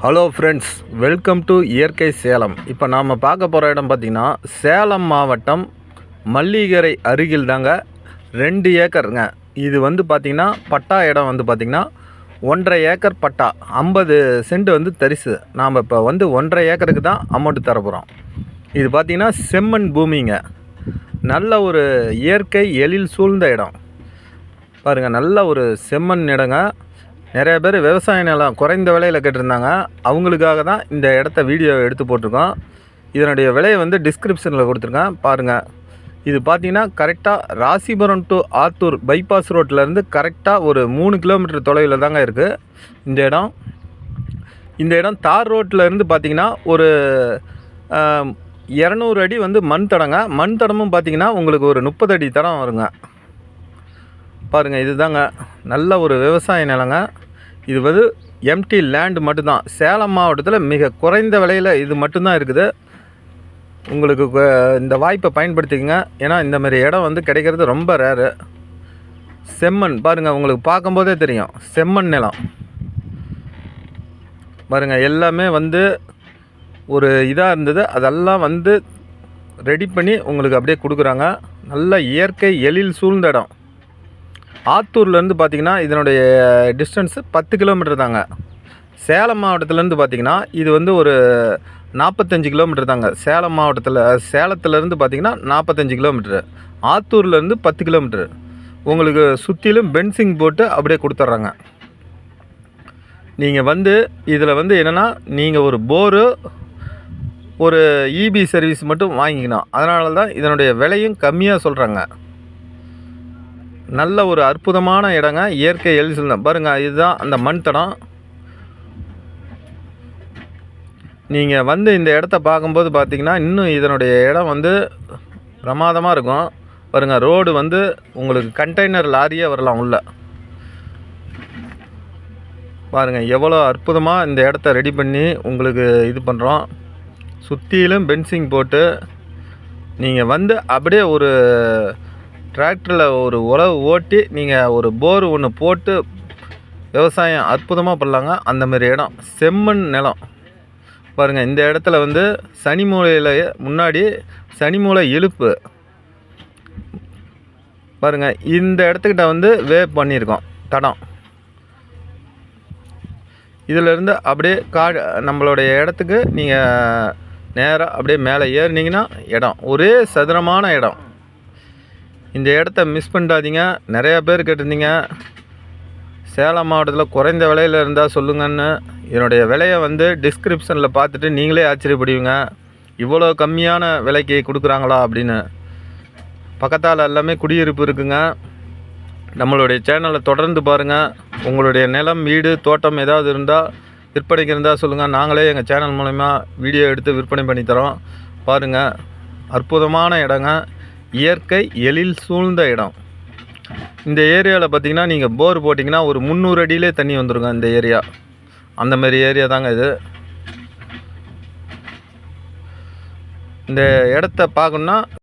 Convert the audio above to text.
Hello friends welcome to இயற்கை சேலம். இப்போ நாம் பார்க்க போகிற இடம் பார்த்திங்கன்னா சேலம் மாவட்டம் மல்லிகரை அருகில் தாங்க ரெண்டு ஏக்கருங்க. இது வந்து பார்த்திங்கன்னா பட்டா இடம் வந்து பார்த்திங்கன்னா ஒன்றரை ஏக்கர் பட்டா. ஐம்பது சென்ட் வந்து தரிசு. நாம் இப்போ வந்து ஒன்றரை ஏக்கருக்கு தான் அமௌண்ட் தரப்போகிறோம் இது பார்த்திங்கன்னா செம்மண் பூமிங்க. நல்ல ஒரு இயற்கை எழில் சூழ்ந்த இடம். பாருங்கள் நல்ல ஒரு செம்மண் இடங்க. நிறைய பேர் விவசாய நிலம் குறைந்த விலையில் கேட்டிருந்தாங்க. அவங்களுக்காக தான் இந்த இடத்த வீடியோ எடுத்து போட்டிருக்கோம். இதனுடைய விலையை வந்து டிஸ்கிரிப்ஷனில் கொடுத்துருக்கேன். பாருங்கள் இது பார்த்தீங்கன்னா கரெக்டாக ராசிபுரம் டு ஆத்தூர் பைபாஸ் ரோட்டிலேருந்து கரெக்டாக ஒரு மூணு கிலோமீட்டர் தொலைவில் தாங்க இருக்குது இந்த இடம். இந்த இடம் தார் ரோட்டில் இருந்து பார்த்தீங்கன்னா ஒரு இரநூறு அடி வந்து மண் தடங்க. மண் தடமும் பார்த்தீங்கன்னா உங்களுக்கு ஒரு முப்பது அடி தடம் வருங்க. பாருங்கள் இதுதாங்க. நல்ல ஒரு விவசாய நிலங்க. இது வந்து எம்டி லேண்ட் மட்டும்தான். சேலம் மாவட்டத்தில் மிக குறைந்த விலையில் இது மட்டும்தான் இருக்குது. உங்களுக்கு இந்த வாய்ப்பை பயன்படுத்திக்கங்க. ஏன்னா இந்த மாதிரி இடம் வந்து கிடைக்கிறது ரொம்ப ரேரு செம்மண் பாருங்கள் உங்களுக்கு பார்க்கும்போதே தெரியும். செம்மண் நிலம். பாருங்கள் எல்லாமே வந்து ஒரு இதாக இருந்தது. அதெல்லாம் வந்து ரெடி பண்ணி உங்களுக்கு அப்படியே கொடுக்குறாங்க. நல்ல இயற்கை எழில் சூழ்ந்த இடம். ஆத்தூர்லேருந்து பார்த்திங்கன்னா இதனுடைய டிஸ்டன்ஸு பத்து கிலோமீட்டர் தாங்க. சேலம் மாவட்டத்துலேருந்து பார்த்தீங்கன்னா இது வந்து ஒரு நாற்பத்தஞ்சு கிலோமீட்டர் தாங்க. சேலம் மாவட்டத்தில் சேலத்துலேருந்து பார்த்தீங்கன்னா நாற்பத்தஞ்சு கிலோமீட்ரு ஆத்தூர்லேருந்து பத்து கிலோமீட்டர் உங்களுக்கு சுற்றிலும் பென்சிங் போட்டு அப்படியே கொடுத்துட்றாங்க. நீங்கள் வந்து இதில் வந்து என்னென்னா நீங்கள் ஒரு போரு ஒரு இபி சர்வீஸ் மட்டும் வாங்கிக்கணும். அதனால தான் இதனுடைய விலையும் கம்மியாக சொல்கிறாங்க நல்ல ஒரு அற்புதமான இடங்க. இயற்கை எழுசல் பாருங்கள் இதுதான் அந்த மண் தடம். நீங்கள் வந்து இந்த இடத்த பார்க்கும்போது பார்த்தீங்கன்னா இன்னும் இதனுடைய இடம் வந்து பிரமாதமாக இருக்கும். பாருங்கள் ரோடு வந்து உங்களுக்கு கண்டெய்னர் லாரியே வரலாம் உள்ள. பாருங்கள் எவ்வளோ அற்புதமாக இந்த இடத்த ரெடி பண்ணி உங்களுக்கு இது பண்ணுறோம் சுற்றிலும் பென்சிங் போட்டு நீங்கள் வந்து அப்படியே ஒரு டிராக்டரில் ஒரு உழவு ஓட்டி நீங்கள் ஒரு போர் ஒன்று போட்டு விவசாயம் அற்புதமாக பண்ணலாங்க. அந்த மாதிரி இடம் செம்மண் நிலம். பாருங்கள் இந்த இடத்துல வந்து சனி மூலையில் முன்னாடி சனி மூலை இழுப்பு. பாருங்கள் இந்த இடத்துக்கிட்ட வந்து வே பண்ணியிருக்கோம் தடம். இதிலேருந்து அப்படியே கா நம்மளுடைய இடத்துக்கு நீங்கள் நேராக அப்படியே மேலே ஏறினீங்கன்னா இடம் ஒரே சதுரமான இடம். இந்த இடத்த மிஸ் பண்ணிடாதீங்க. நிறையா பேர் கேட்டிருந்தீங்க. சேலம் மாவட்டத்தில் குறைந்த விலையில் இருந்தால் சொல்லுங்கன்னு. என்னுடைய விலையை வந்து டிஸ்கிரிப்ஷனில் பார்த்துட்டு நீங்களே ஆச்சரியப்படுவீங்க. இவ்வளோ கம்மியான விலைக்கு கொடுக்குறாங்களா அப்படின்னு. பக்கத்தால் எல்லாமே குடியிருப்பு இருக்குங்க. நம்மளுடைய சேனலை தொடர்ந்து பாருங்கள் உங்களுடைய நிலம் வீடு தோட்டம் ஏதாவது இருந்தால் விற்பனைக்கு இருந்தால் சொல்லுங்கள் நாங்களே எங்கள் சேனல் மூலயமா வீடியோ எடுத்து விற்பனை பண்ணித்தரோம் பாருங்கள் அற்புதமான இடங்க. இயற்கை எழில் சூழ்ந்த இடம். இந்த ஏரியாவில் பார்த்தீங்கன்னா நீங்கள் போர் போட்டிங்கன்னா ஒரு முந்நூறு அடியிலே தண்ணி வந்துருங்க இந்த ஏரியா. அந்த மாதிரி ஏரியா தாங்க இது. இந்த இடத்த பார்க்கணுன்னா